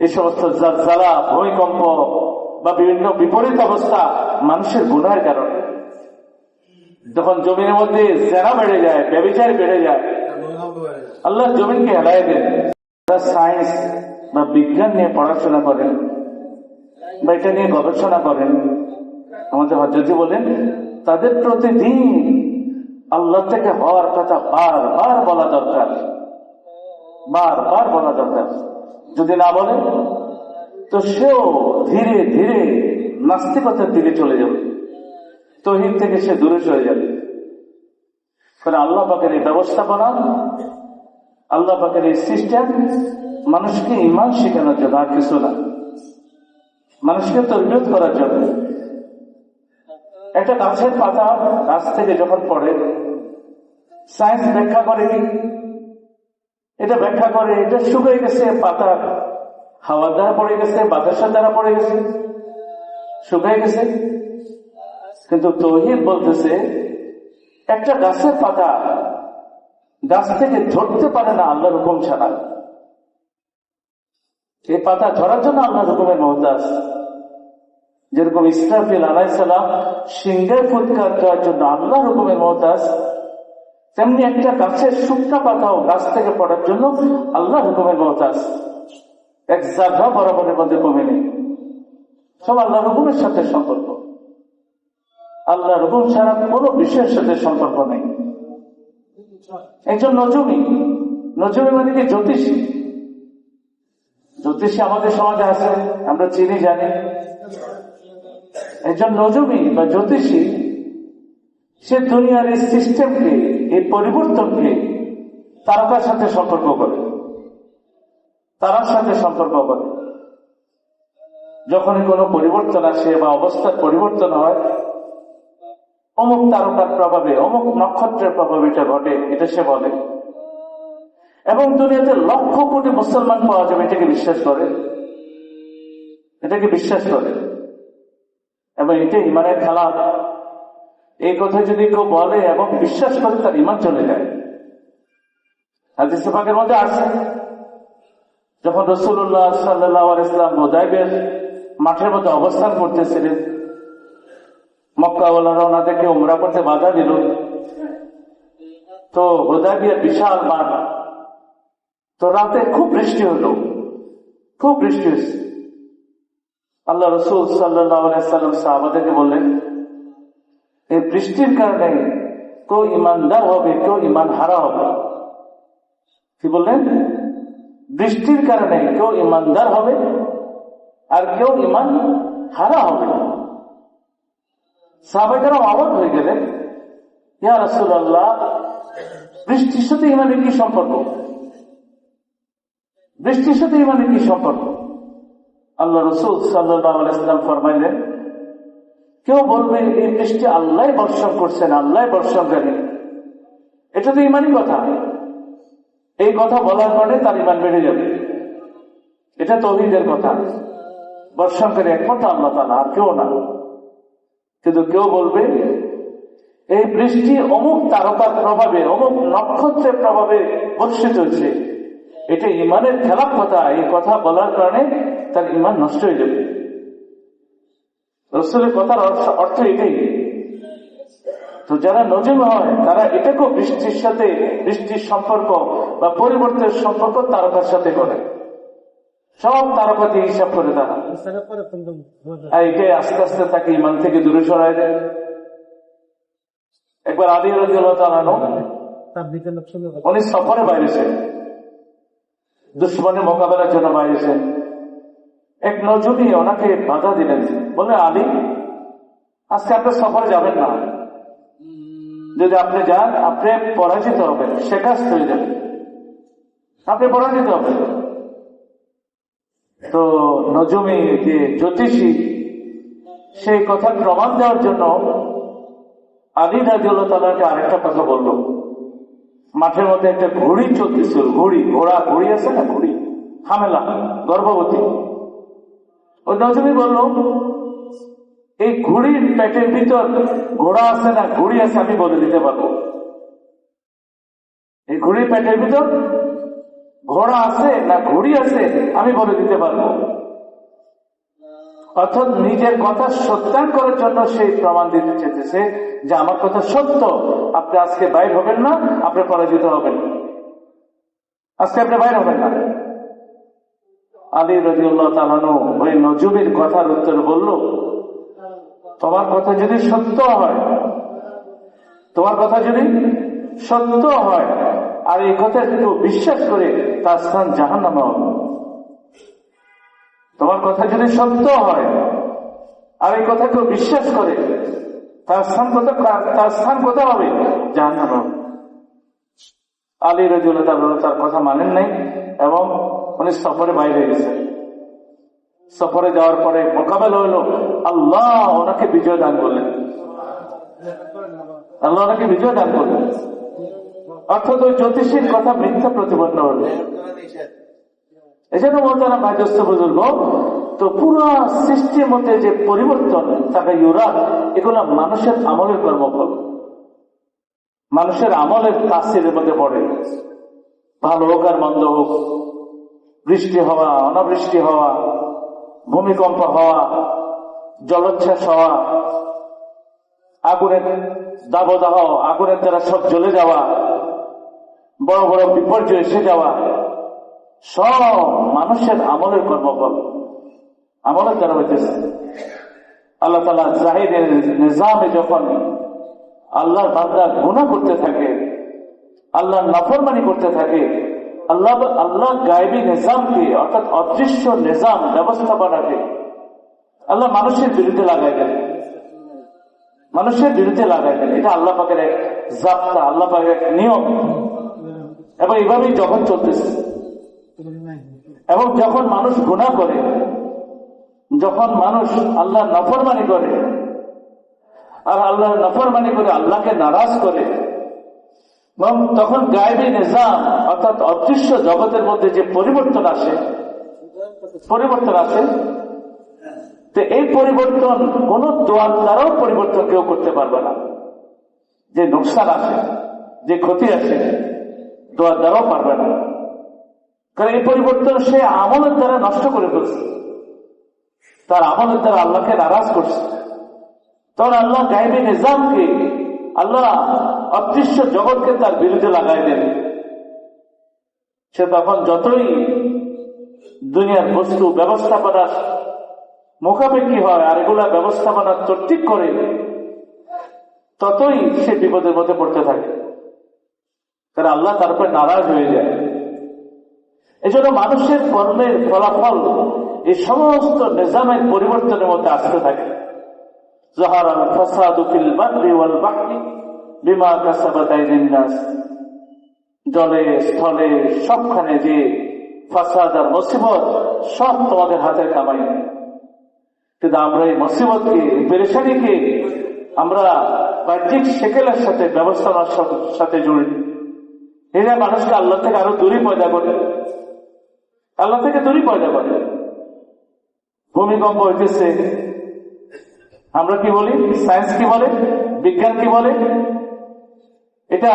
এই সমস্ত জ্বালা ভূমিকম্প বা বিভিন্ন বিপরীত অবস্থা মানুষের গুণার কারণে। যখন জমিনের মধ্যে জেনা বেড়ে যায় ব্যবচার বেড়ে যায়, আল্লাহ জমিনকে হেলাই দেন। সায়েন্স বা বিজ্ঞান নিয়ে পড়াশোনা করেন বা এটা নিয়ে গবেষণা করেন। আমাদের হজরতি বলেন, তাদের প্রতিদিন আল্লাহ থেকে হওয়ার কথা বার বার বলা দরকার। বার বার বলা দরকার। যদি না বলে, তো সেও ধীরে ধীরে নাস্তিকতার দিকে চলে যাবে। তহিদ থেকে সে দূরে চলে যাবে। কারণ আল্লাহ পাকের এই ব্যবস্থাপনা, আল্লাহ পাকের এই সিস্টেম মানুষকে ইমান শেখানোর জন্য, আর কিছু না। মানুষকে তরবিয়ত করার জন্য। একটা গাছের পাতা গাছ থেকে যখন পড়ে, সায়েন্স ব্যাখ্যা করে এটা ব্যাখ্যা করে, এটা শুকিয়ে গেছে, পাতা হাওয়ার দ্বারা পড়ে গেছে, বাতাসের দ্বারা পড়ে গেছে। শুকিয়ে গেছে। কিন্তু তহিদ বলতেছে, একটা গাছের পাতা গাছ থেকে ঝরতে পারে না আল্লাহর হুকুম ছাড়া। এই পাতা ঝরার জন্য আল্লাহর হুকুমের মহতাজ। যেরকম ইসরাফিল আলাইসালাম সিংহের ফুৎকার দেওয়ার জন্য আল্লাহর হুকুমের মহতাজ। তেমনি একটা গাছের শুকনা পাতাও গাছ থেকে পড়ার জন্য আল্লাহ হুকুমের মহতাজ এক জায়গা বরাবরের মধ্যে কমে নেই। সব আল্লাহ হুকুমের সাথে সম্পর্ক। আল্লাহ হুকুম ছাড়া কোনো বিষয়ের সাথে সম্পর্ক নেই। একজন নজমি। নজমি মানে কি জ্যোতিষী? জ্যোতিষী আমাদের সমাজে আছে, আমরা চিনি, জানি। একজন নজমি বা জ্যোতিষী, সে দুনিয়ার এই সিস্টেমকে এই পরিবর্তনকে তারকার সাথে সম্পর্ক করে। তারার সাথে সম্পর্ক করে। যখনই কোনো পরিবর্তন আসে বা অবস্থার পরিবর্তন হয়, অমুক তারকার প্রভাবে, অমুক নক্ষত্রের প্রভাবে এটা ঘটে, এটা সে বলে। এবং দুনিয়াতে লক্ষ কোটি মুসলমান পাওয়া যাবে, এটাকে বিশ্বাস করে। এটাকে বিশ্বাস করে। এবং এটা ইমানের খেলা। এই কথা যদি কেউ বলে এবং বিশ্বাস করে, তার ইমান চলে যায়। হাদিস মধ্যে আছে যখন রসুল্লাহ সাল্লাহ ইসলাম বোদাইবের মাঠের মধ্যে অবস্থান করতেছিলেন, মক্কাওয়ালারা ওনাদেরকে উমরা করতে বাধা দিল। তো হোদাবিয়া বিশাল মাঠ। তো রাতে খুব বৃষ্টি হলো, খুব বৃষ্টি হয়েছে। আল্লাহ রসুল সাল্লাম সাহাবাদেরকে বললেন এই বৃষ্টির কারণে কেউ ইমানদার হবে, কেউ ইমান হারা হবে। কি বললেন? বৃষ্টির কারণে কেউ ইমানদার হবে আর কেউ ইমান হারা হবে। সাহাবাইকারা অবাক হয়ে গেলেন। ইয়া রসুল আল্লাহ বৃষ্টির সাথে ইমানের কি সম্পর্ক? বৃষ্টির সাথে ইমানের কি সম্পর্ক? আল্লাহ রসুল সাল্লাম ফরমাইলেন কেউ বলবে এই বৃষ্টি আল্লাহ বর্ষণ করছেন, আল্লাহ বর্ষণকারী এটা তো ইমানই কথা। এই কথা বলার পরে তার ইমান বেড়ে যাবে। এটা তহিদের কথা। বর্ষণকারী একমাত্র আল্লাহ তালা আর কেউ না। কিন্তু কেউ বলবে, এই বৃষ্টি অমুক তারকার প্রভাবে, অমুক নক্ষত্রের প্রভাবে বর্ষিত হচ্ছে। এটা ইমানের খেলাপ কথা এই কথা বলার কারণে তার ইমান নষ্ট হয়ে যাবে। রসুলের কথার অর্থ এটাই। তো যারা নজিম হয়, তারা এটাকেও বৃষ্টির সাথে বৃষ্টির সম্পর্ক বা পরিবর্তনের সম্পর্ক তারকার সাথে করে সব তারকা দিয়ে হিসাব করে তারা। এটাই আস্তে আস্তে তাকে ইমান থেকে দূরে সরাই দেয়। একবার আদি রাজিয়ানো উনি সফরে বাইরেছেন দুশ্মনের মোকাবেলার জন্য বাইরেছেন এক নজরুলি ওনাকে বাধা দিলেন। বলে, আলী, আজকে আপনি সফরে যাবেন না। যদি আপনি যান, আপনি পরাজিত হবেন। শেখাস্ত হয়ে যাবেন আপনি পরাজিত হবেন। তো নজমি যে জ্যোতিষী সেই কথা প্রমাণ দেওয়ার জন্য আলী রাজিউল্লাহ তালাকে আরেকটা কথা বলল। মাঠের মধ্যে একটা ঘুড়ি চলতেছিল, ঘুড়ি, ঘোড়া, ঘুড়ি আছে না, ঘুড়ি? হামেলা, গর্ভবতী। ওই নজমি বলল এই ঘুড়ির পেটের ভিতর ঘোড়া আছে না ঘুড়ি আছে আমি বলে দিতে পারব এই ঘুড়ির পেটের ভিতর ঘোড়া আছে না ঘুড়ি আছে আমি বলে দিতে পারব অর্থাৎ নিজের কথা সত্যায়ন করার জন্য সেই প্রমাণ দিতে চেয়েছে যে আমার কথা সত্য। আপনি আজকে বাইর হবেন না, আপনি পরাজিত হবেন। আজকে আপনি বাইর হবেন না। আলী রাজিউল্লাহ তালানু ওই নজুবির কথার উত্তর বলল, তোমার কথা যদি সত্য হয়, তোমার কথা যদি সত্য হয়, আর এই কথা কেউ বিশ্বাস করে তার স্থান জাহান নামা হবে। তোমার কথা যদি সত্য হয়, আর এই কথা কেউ বিশ্বাস করে, তার স্থান কোথা তার স্থান কোথা হবে? জাহান নামা হবে। আলী রাজুল্লাহ তার কথা মানেন নাই এবং উনি সফরে বাইরে গেছেন। সফরে যাওয়ার পরে মোকাবেলা হইল আল্লাহ ওনাকে বিজয় দান করলেন। আল্লাহ ওনাকে বিজয় দান করলেন। অর্থাৎ ওই জ্যোতিষীর কথা মিথ্যা প্রতিপন্ন হল। এই জন্য বলতাম ভাইদস্ত বুজুর্গ, তো পুরো সৃষ্টির মধ্যে যে পরিবর্তন, তাকে ইউরা, এগুলো মানুষের আমলের কর্মফল। মানুষের আমলের কাছের মধ্যে পড়ে। ভালো হোক আর মন্দ হোক। বৃষ্টি হওয়া, অনাবৃষ্টি হওয়া, ভূমিকম্প হওয়া, জলোচ্ছ্বাস হওয়া, আগুনের দাবদাহ, আগুনের দ্বারা সব জ্বলে যাওয়া, বড় বড় বিপর্যয় এসে যাওয়া, সব মানুষের আমলের কর্মফল, আমলের দ্বারা হইতেছে। আল্লাহ তালা জাহিদের নিজামে যখন আল্লাহর বান্দা গুণা করতে থাকে আল্লাহ নাফরমানি করতে থাকে আল্লাহ আল্লাহ গায়েবী নিজামকে অর্থাৎ অদৃশ্য নিজাম ব্যবস্থাপনাকে আল্লাহ মানুষের বিরুদ্ধে লাগাই দেন। মানুষের বিরুদ্ধে লাগাই দেন। এটা আল্লাহ পাকের এক যাত্রা, আল্লাহ পাকের এক নিয়ম। এবং এভাবেই যখন চলতেছে। এবং যখন মানুষ গুণা করে, যখন মানুষ আল্লাহ নফরমানি করে, আর আল্লাহ নফরমানি করে আল্লাহকে নারাজ করে তখন গায়েবী নিজাম, অর্থাৎ অদৃশ্য জগতের মধ্যে যে পরিবর্তন আসে পরিবর্তন আসে, তো এই পরিবর্তন কোন দোয়ার দ্বারাও পরিবর্তন কেউ করতে পারবে না। যে নোকসান আসে, যে ক্ষতি আসে দোয়ার দ্বারাও পারবে না। কারণ এই পরিবর্তন সে আমলের দ্বারা নষ্ট করে ফেলছে। তার আমলের দ্বারা আল্লাহকে নারাজ করছে। তখন আল্লাহ গাইবে নিজামকে আল্লাহ অদৃশ্য জগৎকে তার বিরুদ্ধে লাগাই দেন। সে তখন যতই দুনিয়ার বস্তু ব্যবস্থাপনার মুখাপেক্ষি হয়, আর এগুলা ব্যবস্থাপনা চর্টিক করে, ততই সে বিপদের মধ্যে পড়তে থাকে। কারণ আল্লাহ তার উপর নারাজ হয়ে যায়। এজন্য মানুষের কর্মের ফলাফল এই সমস্ত নিজামের পরিবর্তনের মধ্যে আসতে থাকে। আল ফসাদুফিল বাকরি ওয়াল বাকরি বিমা কাসাবাতাইদিন নাস। জলে, স্থলে, সবখানে যে ফাসাদ আর মুসিবত, সব তোমাদের হাতের কামাই। কিন্তু আমরা এই মুসিবতকে পেরেশানিকে আমরা বাহ্যিক সেকেলের সাথে ব্যবস্থার সাথে জড়িত এরা মানুষকে আল্লাহ থেকে আরও দূরে পয়দা করে। আল্লাহ থেকে দূরে পয়দা করে। ভূমিকম্প হইতেছে আমরা কি বলি? সায়েন্স কি বলে? বিজ্ঞান কি বলে? এটা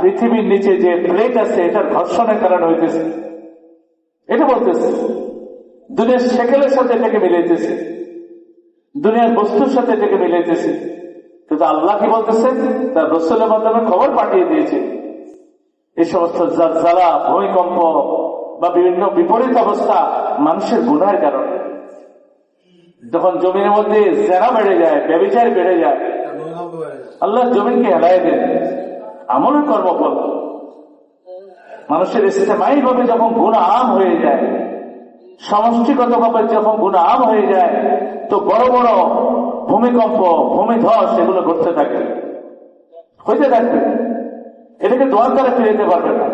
পৃথিবীর নিচে যে প্লেট আছে, এটার ঘর্ষণের কারণে হইতেছে। এটা বলতেছে। দুনিয়ার সেকেলের সাথে এটাকে মিলাইতেছে। দুনিয়ার বস্তুর সাথে এটাকে মিলাইতেছে। কিন্তু আল্লাহ কি বলতেছে? তার রসুলের মাধ্যমে খবর পাঠিয়ে দিয়েছে। এই সমস্ত জ্বালা ভূমিকম্প বা বিভিন্ন বিপরীত অবস্থা মানুষের গুণার কারণে। যখন জমিনের মধ্যে জেরা বেড়ে যায় ব্যবচার বেড়ে যায়, আল্লাহ জমিনকে হেলাই দেন। আমলের কর্মফল। মানুষের ইস্তেমাই ভাবে যখন গুণ আম হয়ে যায়, সমষ্টিগত ভাবে যখন গুণ আম হয়ে যায়, তো বড় বড় ভূমিকম্প, ভূমিধস এগুলো ঘটতে থাকে। হইতে থাকবে। এটাকে দোয়ার দ্বারা ফিরে পারবে না।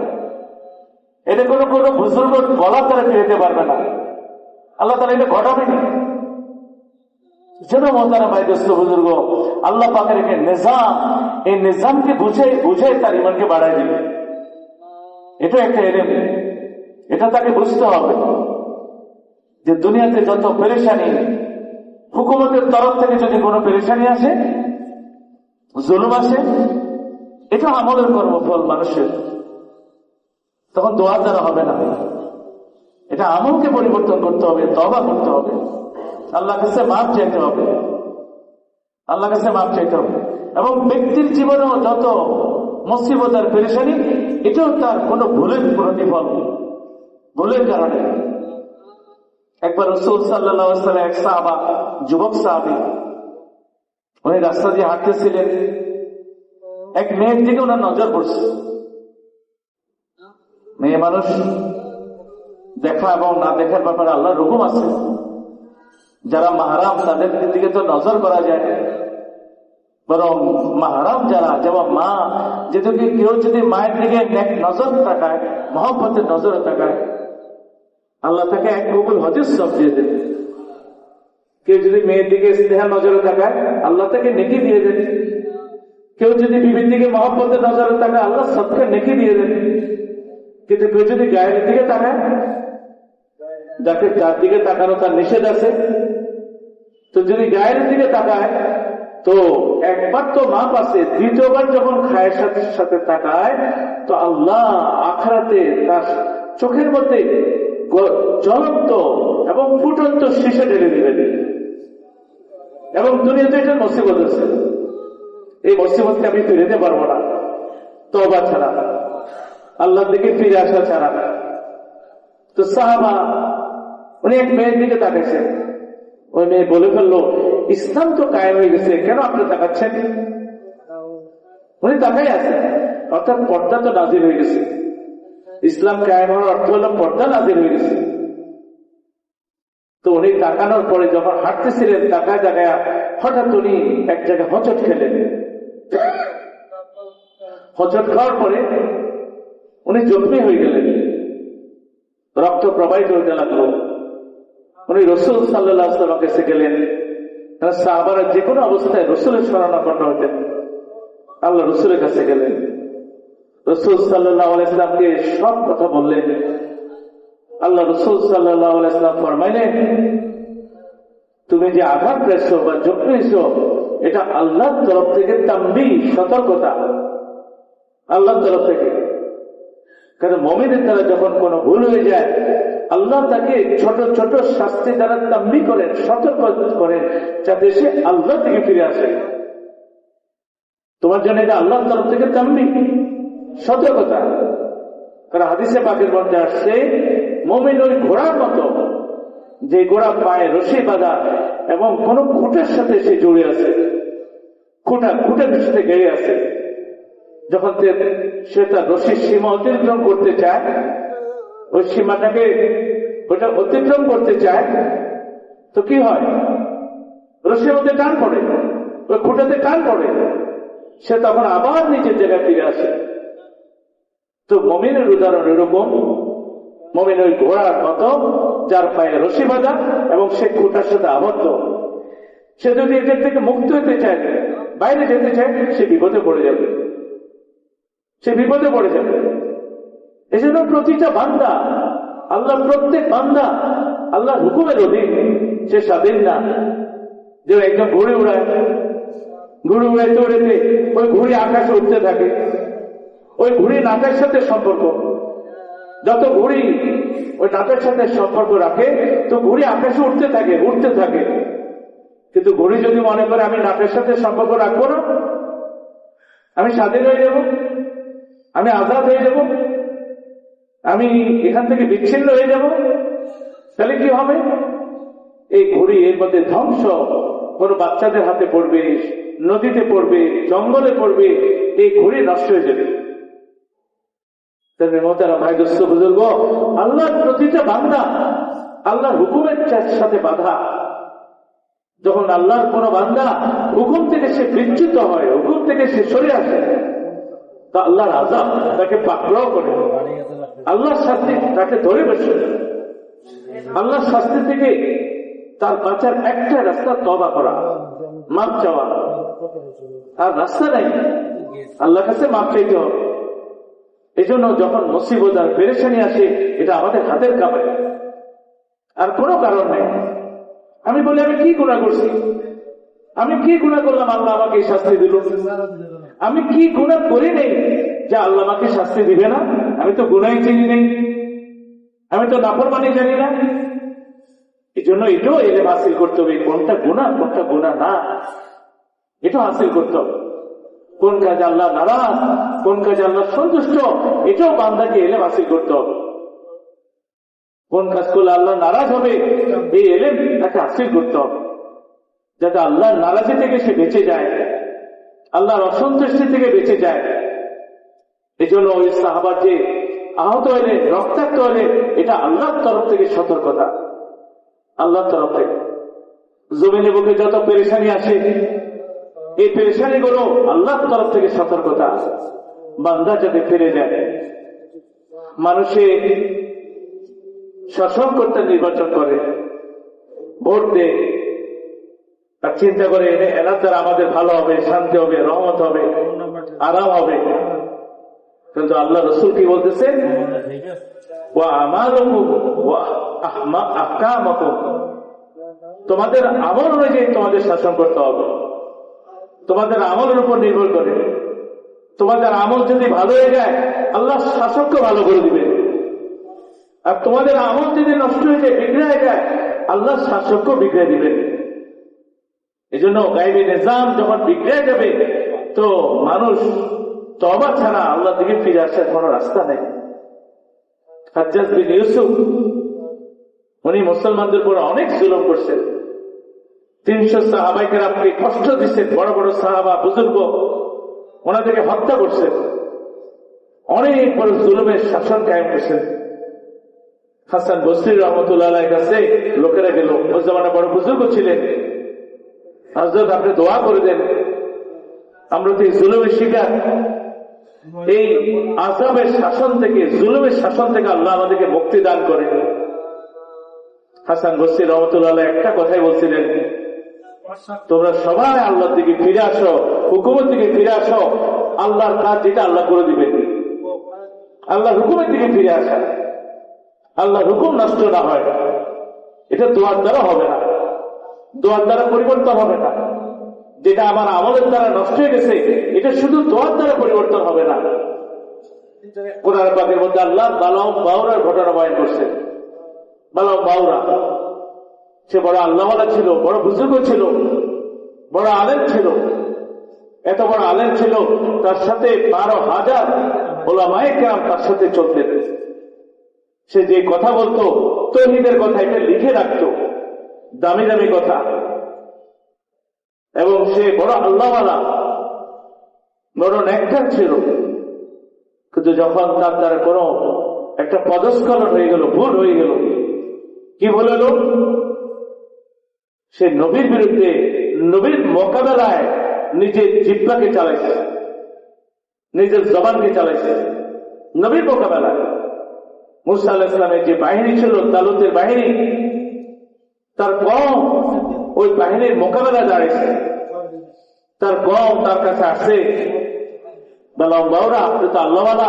এটা কোনো কোনো বুজুর্গ গলার দ্বারা ফিরে পারবে না। আল্লাহ তারা এটা ঘটাবে না বুজুর্গ আল্লাহ এই বুঝে এটা একটা এটা তাকে বুঝতে হবে যে দুনিয়াতে যত পেরেশানি, হুকুমতের তরফ থেকে যদি কোনো পেরেশানি আসে, জুলুম আসে, এটা আমলের কর্মফল মানুষের। তখন দোয়ার দ্বারা হবে না। এটা আমলকে পরিবর্তন করতে হবে তবা করতে হবে। আল্লাহ কাছে মাপ চাইতে হবে। আল্লাহ কাছে মাপ চাইতে হবে। এবং ব্যক্তির জীবনেও যত মুসিবত আর পেরেশানি, এটাও তার কোনো ভুলের প্রতিফল ভুলের কারণে। একবার রসুল সাল্লাহ এক সাহাবা, যুবক সাহাবি, উনি রাস্তা দিয়ে হাঁটতেছিলেন। এক মেয়ের দিকে ওনার নজর পড়ছে। মেয়ে মানুষ, দেখা এবং না দেখার ব্যাপারে আল্লাহ রকম আছে। যারা মাহারাম তাদের দিকে তো নজর করা যায় বরং মাহারাম যারা যেমন মা যেদিকে কেউ যদি মায়ের দিকে এক নজর তাকায় মহব্বতের নজরে তাকায় আল্লাহ তাকে এক কবুল হজের সব দিয়ে দেবে কেউ যদি মেয়ের দিকে স্নেহা নজরে তাকায় আল্লাহ তাকে নেকি দিয়ে দেবে কেউ যদি বিবির দিকে মহব্বতের নজরে তাকায় আল্লাহ সবকে নেকি দিয়ে দেবে কিন্তু কেউ যদি গায়ের দিকে তাকায় যাকে যার দিকে তাকানো তার নিষেধ আছে। তো যদি গায়ের দিকে তাকায়, তো একবার তো মাপ আছে। দ্বিতীয়বার যখন খায়ের সাথে সাথে তাকায়, তো আল্লাহ আখড়াতে তার চোখের মধ্যে জ্বলন্ত এবং ফুটন্ত শীষে ঢেলে দিবেন। এবং দুনিয়াতে এটা মসিবত আছে। এই মসিবতকে আমি ফিরে দিতে পারব না। তবা ছাড়া। আল্লাহর দিকে ফিরে আসা ছাড়া তো সাহাবা উনি এক মেয়ের দিকে তাকাইছেন। ওই মেয়ে বলে ফেলল, ইসলাম তো কায়েম হয়ে গেছে, কেন আপনি তাকাচ্ছেন? উনি তাকাই আছে অর্থাৎ পর্দা তো নাজির হয়ে গেছে। ইসলাম কায়েম হওয়ার অর্থ হলো পর্দা নাজির হয়ে গেছে। তো উনি তাকানোর পরে যখন হাঁটতেছিলেন, তাকায় জায়গায় হঠাৎ উনি এক জায়গায় হচট খেলেন। হচট খাওয়ার পরে উনি জখমি হয়ে গেলেন। রক্ত প্রবাহিত হইতে লাগল। উনি রসুল সাল্লাহ সাল্লাম কাছে গেলেন। সাহাবারা যে কোনো অবস্থায় রসুলের স্মরণাপন্ন হইতেন আল্লাহ রসুলের কাছে গেলেন। রসুল সাল্লাহ আলাইসলামকে সব কথা বললেন। আল্লাহ রসুল সাল্লাহ আলাইসলাম ফরমাইলেন, তুমি যে আঘাত পেয়েছ বা যোগ পেয়েছ, এটা আল্লাহর তরফ থেকে তাম্বি সতর্কতা। আল্লাহর তরফ থেকে। কারণ মমিনের দ্বারা যখন কোনো ভুল হয়ে যায়, আল্লাহ তাকে ছোট ছোট শাস্তি দ্বারা তাম্বি করেন, সতর্ক করেন, যাতে সে আল্লাহ থেকে ফিরে আসে। তোমার জন্য এটা আল্লাহর তরফ থেকে তাম্বি, সতর্কতা। কারণ হাদিসে পাকের মধ্যে আসছে, মমিন ওই ঘোড়ার মতো, যে ঘোড়া পায়ে রশি বাঁধা এবং কোন খুঁটের সাথে সে জড়ে আছে। খুঁটা, খুঁটের সাথে গেড়ে আছে। যখন সে তার রশির সীমা অতিক্রম করতে চায়, ওই সীমাটাকে ওটা অতিক্রম করতে চায়, তো কি হয়? রশির মধ্যে টান পড়ে ওই খুঁটাতে টান পড়ে, সে তখন আবার নিজের জায়গায় ফিরে আসে। তো মমিনের উদাহরণ এরকম, মমিন ওই ঘোড়ার মতো, যার পায়ে রশি বাঁধা এবং সে খুঁটার সাথে আবদ্ধ। সে যদি এদের থেকে মুক্ত হতে চায়, বাইরে যেতে চায়, সে বিপদে পড়ে যাবে। সে বিপদে পড়ে যাবে এজন্য প্রতিটা বান্দা, আল্লাহ প্রত্যেক বান্দা আল্লাহ হুকুমের অধীন, সে স্বাধীন না। যে একদম ঘুরে উড়ায়। ঘুরে উড়াইতে উড়াইতে ওই ঘুড়ি আকাশে উঠতে থাকে। ওই ঘুড়ি নাটের সাথে সম্পর্ক। যত ঘুড়ি ওই নাটের সাথে সম্পর্ক রাখে, তো ঘুড়ি আকাশে উঠতে থাকে উঠতে থাকে। কিন্তু ঘুড়ি যদি মনে করে আমি নাটের সাথে সম্পর্ক রাখব না, আমি স্বাধীন হয়ে যাব। আমি আজাদ হয়ে যাব। আমি এখান থেকে বিচ্ছিন্ন হয়ে যাব। তাহলে কি হবে? এই ঘড়ি এর মধ্যে ধ্বংস। কোনো বাচ্চাদের হাতে পড়বে, নদীতে পড়বে, জঙ্গলে পড়বে, এই ঘড়ি নষ্ট হয়ে যাবে। ভাই, দোস্ত, বুজুর্গ, আল্লাহর প্রতিটা বান্দা, আল্লাহর হুকুমের সাথে বাধা। যখন আল্লাহর কোন বান্দা হুকুম থেকে সে বিচ্যুত হয়, হুকুম থেকে সে সরে আসে তা আল্লাহর আজাব তাকে পাকড়াও করে। আল্লাহর শাস্তি তাকে ধরে বসে। আল্লাহর শাস্তি থেকে তার বাঁচার একটা রাস্তা তবা করা মাপ চাওয়া। আর রাস্তা নেই। আল্লাহ কাছে মাপ চাইতে হবে। এই জন্য যখন মুসিবত আর পেরেশানি আসে, এটা আমাদের হাতের কাপড় আর কোনো কারণ নেই। আমি বলি, আমি কি গুণা করছি? আমি কি গুণা করলাম? আল্লাহ আমাকে শাস্তি দিল। আমি কি গুণা করি নেই যে আল্লাহ আমাকে শাস্তি দিবে না? আমি তো গুণাই চিনি নেই আমি তো নাফরমানি জানি না। এই জন্য এটাও এলেম হাসিল করতে হবে। কোনটা গুণা কোনটা গুণা না? এটা হাসিল করতে হবে। কোন কাজ আল্লাহ নারাজ, কোন কাজ আল্লাহ সন্তুষ্ট, এটাও বান্দাকে এলে হাসিল করতে হবে। কোন কাজ করলে আল্লাহ নারাজ হবে, এই এলেম তাকে হাসিল করতে হবে। যাতে আল্লাহ নারাজি থেকে সে বেঁচে যায়। আল্লাহর অসন্তুষ্টি থেকে বেঁচে যায়। এই জন্য ওই সাহাবার যে আহত হলে রক্তাক্ত হলে এটা আল্লাহর তরফ থেকে সতর্কতা। আল্লাহর তরফ থেকে। জমিনে বুকে যত পেরেশানি আসে, এই পেরেশানি গুলো আল্লাহর তরফ থেকে সতর্কতা। বান্দা যাতে ফিরে যায়। মানুষে শাসন করতে নির্বাচন করে। ভোট দেয়। আর চিন্তা করে এনে এনার আমাদের ভালো হবে, শান্তি হবে, রহমত হবে, আরাম হবে। কিন্তু আল্লাহ রসুল কি বলতেছেন? ও আমার তোমাদের আমল অনুযায়ী তোমাদের শাসন করতে হবে। তোমাদের আমলের উপর নির্ভর করে। তোমাদের আমল যদি ভালো হয়ে যায়, আল্লাহ শাসককে ভালো করে দিবে। আর তোমাদের আমল যদি নষ্ট হয়ে যায়, বিগড়ে যায়, আল্লাহ শাসককে বিগড়ে দিবেন। এই জন্য গাইবি নিজাম যখন বিগড়ে যাবে, তো মানুষ তবা ছাড়া আল্লাহ দিকে ফিরে আসার কোন রাস্তা নেই। হাজ্জাজ বিন ইউসুফ, উনি মুসলমানদের উপর অনেক জুলুম করছেন। তিনশো সাহাবাইকে আপনি কষ্ট দিচ্ছেন বড় বড় সাহাবা, বুজুর্গ, ওনাদেরকে হত্যা করছেন। অনেক বড় জুলুমের শাসন কায়েম করছেন। হাসান বসরি রহমতুল্লাহ কাছে লোকেরা গেল। ওই জমানা বড় বুজুর্গ ছিলেন। হজরত আপনি দোয়া করে দেন। আমরা তো এই জুলুমের শিকার। এই আজাবের শাসন থেকে, জুলুমের শাসন থেকে আল্লাহ আমাদেরকে মুক্তি দান করে হাসান বসি রহমতুল্লাহ একটা কথাই বলছিলেন, তোমরা সবাই আল্লাহর দিকে ফিরে আসো, হুকুমের দিকে ফিরে আসো, আল্লাহর কাজ যেটা আল্লাহ করে দিবেন। আল্লাহ হুকুমের দিকে ফিরে আসা। আল্লাহ হুকুম নষ্ট না হয়। এটা দোয়ার দ্বারা হবে না। দোয়ার দ্বারা পরিবর্তন হবে না। যেটা আমার আমাদের দ্বারা নষ্ট হয়ে গেছে, এটা শুধু দোয়ার দ্বারা পরিবর্তন হবে না। কোরআন পাকের মধ্যে আল্লাহ বালাম বাউরার ঘটনা বয়ন করছে। বালাম বাউরা। সে বড় আল্লাহওয়ালা ছিল, বড় বুজুর্গ ছিল, বড় আলেম ছিল। এত বড় আলেম ছিল, তার সাথে বারো হাজার ওলামায় গ্রাম তার সাথে চলতেন। সে যে কথা বলতো, তহিদের কথা এটা লিখে রাখতো। দামি দামি কথা। এবং সে বড় আল্লাহওয়ালা। বড় নেকটার ছিল। কিন্তু যখন তার দ্বারা কোনো একটা পদস্খলন হয়ে গেল, ভুল হয়ে গেল, কি বলে এলো সে নবীর বিরুদ্ধে, নবীর মোকাবেলায় নিজের জিব্বাকে চালাইছে। নিজের জবানকে চালাইছে। নবীর মোকাবেলায়। মুসা আল্লাহ ইসলামের যে বাহিনী ছিল, তালুতের বাহিনী তার কম ওই বাহিনীর মোকাবেলা দাঁড়িয়েছে তার কম তার কাছে আসে। বললাম বাউরা আপনি তো আল্লাহওয়ালা,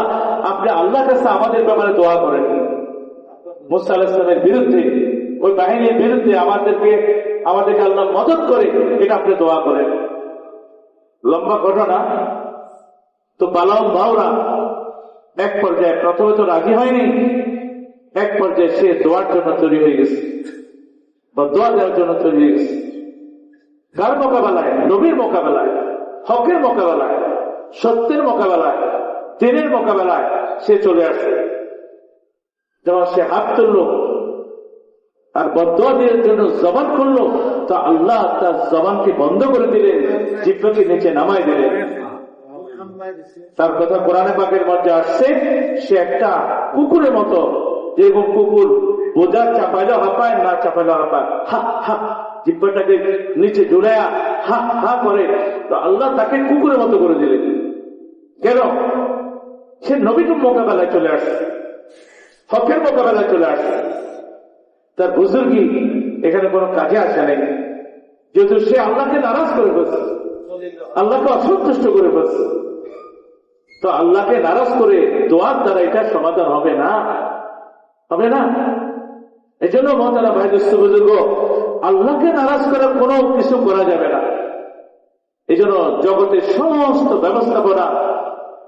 আপনি আল্লাহর কাছে আমাদের ব্যাপারে দোয়া করেন। মুসা আল্লাহ বিরুদ্ধে, ওই বাহিনীর বিরুদ্ধে আমাদেরকে আমাদেরকে আল্লাহ মদত করে, এটা আপনি দোয়া করেন। লম্বা ঘটনা। তো বালাম বাউরা এক পর্যায়ে প্রথমে তো রাজি হয়নি, এক পর্যায়ে সে দোয়ার জন্য তৈরি হয়ে গেছে। বা দোয়া দেওয়ার জন্য তৈরি হয়ে গেছে কার মোকাবেলায়? নবীর মোকাবেলায়, হকের মোকাবেলায়, সত্যের মোকাবেলায়, দিনের মোকাবেলায় সে চলে আসে। যখন সে হাত তুলল, আর বদুয়া দেওয়ার জন্য জবান করল তো আল্লাহ তার জবানকে বন্ধ করে দিলেন, জিব্বাকে নিচে নামাই দিলেন। তার কথা কোরআনে পাকের মধ্যে আসছে, সে একটা কুকুরের মতো, যেরকম কুকুর বোঝা চাপাইলো হাঁপায় না চাপাইলো হাঁপায় হা হা জিব্বাটাকে নিচে জুড়ায়া হা হা করে তো আল্লাহ তাকে কুকুরের মতো করে দিলেন কেন সে নবীন মোকাবেলায় চলে আসছে হকের মোকাবেলায় চলে আসছে তার বুজুর্গি এখানে কোনো কাজে আসে নাই যেহেতু সে আল্লাহকে নারাজ করে ফেলছে আল্লাহকে অসন্তুষ্ট করে ফেলছে তো আল্লাহকে নারাজ করে দোয়ার দ্বারা এটা সমাধান হবে না হবে না এই জন্য মহাতারা ভাই দোস্ত বুজুর্গ, আল্লাহকে নারাজ করার কোনো কিছু করা যাবে না। এই জন্য জগতের সমস্ত ব্যবস্থাপনা,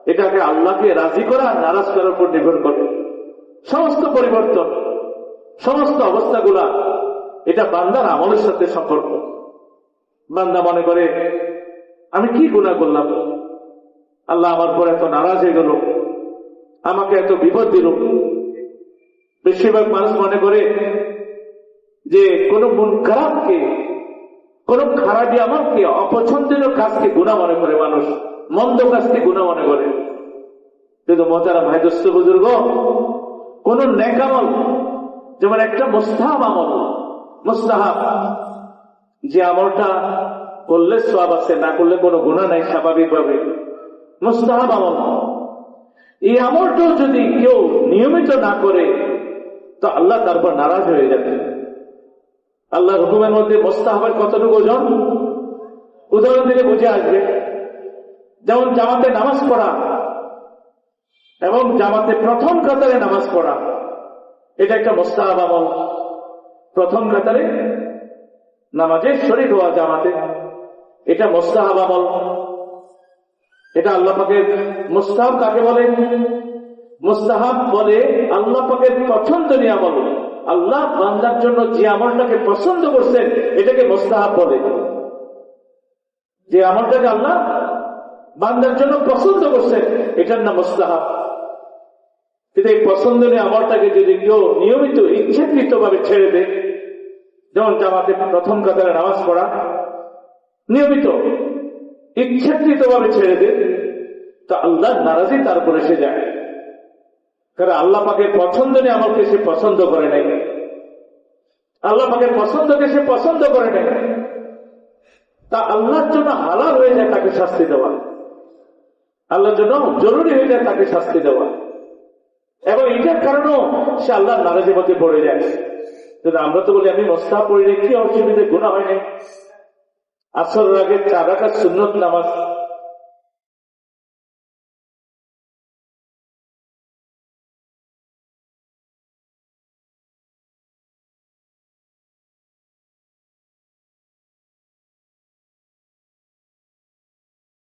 এটাকে আল্লাহকে রাজি করা, নারাজ করার উপর নির্ভর করে। সমস্ত পরিবর্তন, সমস্ত অবস্থাগুলা, এটা বান্দার আমলের সাথে সম্পর্ক। বান্দা মনে করে, আমি কি গুণা করলাম? আল্লাহ আমার পর এত নারাজ হয়ে গেল। আমাকে এত বিপদ দিল। বেশিরভাগ মানুষ মনে করে যে কোন মন খারাপকে, কোন খারাপই আমাকে অপছন্দের কাজকে গুণা মনে করে মানুষ, মন্দ কাজকে গুণা মনে করে। কিন্তু মতারা ভাই দোস্ত বুজুর্গ, কোন নেকামল, যেমন একটা মোস্তাহাব আমল, মোস্তাহাব, যে আমলটা করলে সব আছে, না করলে কোনো গুণা নাই স্বাভাবিকভাবে। মোস্তাহাব আমল। এই আমলটাও যদি কেউ নিয়মিত না করে তো আল্লাহ তারপর নারাজ হয়ে যাবে। আল্লাহ হুকুমের মধ্যে মোস্তাহাবের কতটুকু ওজন? উদাহরণ দিলে বুঝে আসবে। যেমন জামাতে নামাজ পড়া এবং জামাতে প্রথম কাতারে নামাজ পড়া, এটা একটা মোস্তাহাব আমল প্রথম কাতারে নামাজের শরীর হওয়া জামাতে, এটা মোস্তাহাব আমল এটা আল্লাহ পাকের মোস্তাহাব কাকে বলে? মোস্তাহাব বলে, আল্লাহ পাকের পছন্দনীয় আমল আল্লাহ বান্দার জন্য যে আমলটাকে পছন্দ করছেন, এটাকে মোস্তাহাব বলে। যে আমলটাকে আল্লাহ বান্দার জন্য পছন্দ করছেন, এটার নাম মোস্তাহাব। কিন্তু এই পছন্দনীয় আমলটাকে যদি কেউ নিয়মিত ইচ্ছাকৃত ভাবে ছেড়ে দেয়, যেমন জামাতে প্রথম কাতারে নামাজ পড়া, নিয়মিত ইচ্ছাকৃত ভাবে ছেড়ে দেয়, তো আল্লাহ নারাজি তার উপর এসে যায়। কারণ আল্লাহ পাকের পছন্দনীয় আমলকে সে পছন্দ করে নাই। আল্লাহ পাকের পছন্দকে সে পছন্দ করে নাই। তা আল্লাহর জন্য হালাল হয়ে যায় তাকে শাস্তি দেওয়া। আল্লাহর জন্য জরুরি হয়ে যায় তাকে শাস্তি দেওয়া। এবং এটার কারণেও সে আল্লাহ নারাজের মধ্যে পড়ে যায়। কিন্তু আমরা তো বলি, আমি মস্তা পড়ি কি অসুবিধে গুণা হয়নি আসর আগে চার রাখার সুন্নত নামাজ